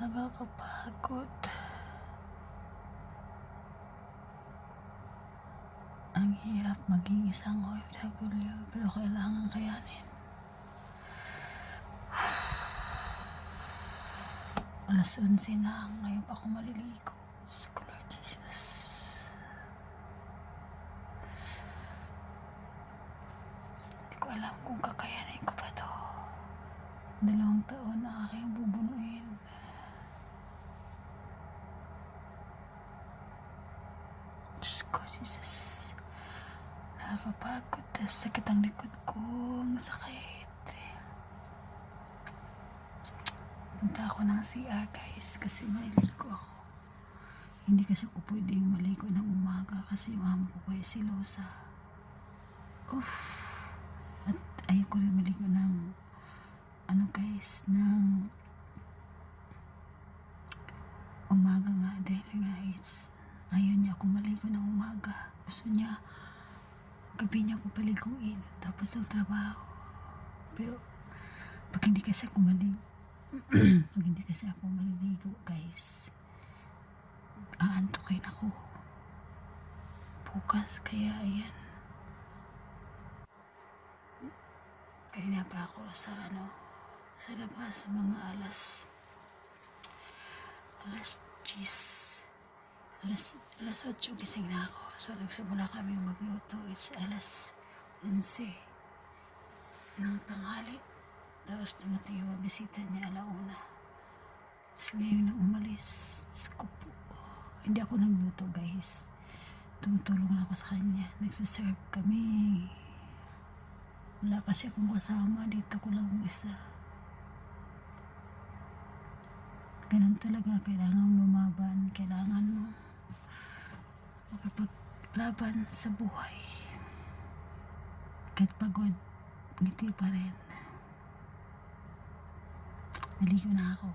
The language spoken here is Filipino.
Nakakapagod. Ang hirap maging isang OFW pero kailangan kayanin. Alas 11 na, ngayon pa ako maliligo. Lord Jesus. Hindi ko alam kung kakayanin ko pa to. Dalawang taon na aking bubunuin. Diyos ko, Jesus. Nakakapagod. Sakit ang likod ko. Ang sakit. Punta ako ng CR guys kasi maliligo ako. Hindi kasi ako pwedeng maligo ng umaga kasi yung amo ko kaya silosa. Uff. At ayoko rin maligo ng ano guys, ng umaga nga dahil nga it's ayaw niya ako maligo ng umaga. Gusto niya gabi niya ako paliguin tapos ng trabaho. Pero pag hindi kasi ako maligo pag hindi kasi ako maliligo guys aantukin ako bukas kaya ayan kanina pa ako sa ano sa labas mga alas alas 10 alas alas 8 gising na ako. So nagsimula kami magluto. It's alas 11 ng tanghali. Tapos dumating yung bisita niya alauna. Tapos ngayon nang umalis. Diyos ko. Hindi ako nagluto guys. Tumutulong ako sa kanya. Nagsiserve kami. Wala kasi akong kasama. Dito ko lang isa. Ganun talaga. Kailangan lumaban. Kailangan mo makapaglaban sa buhay kahit pagod ngiti pa rin Maligo na ako.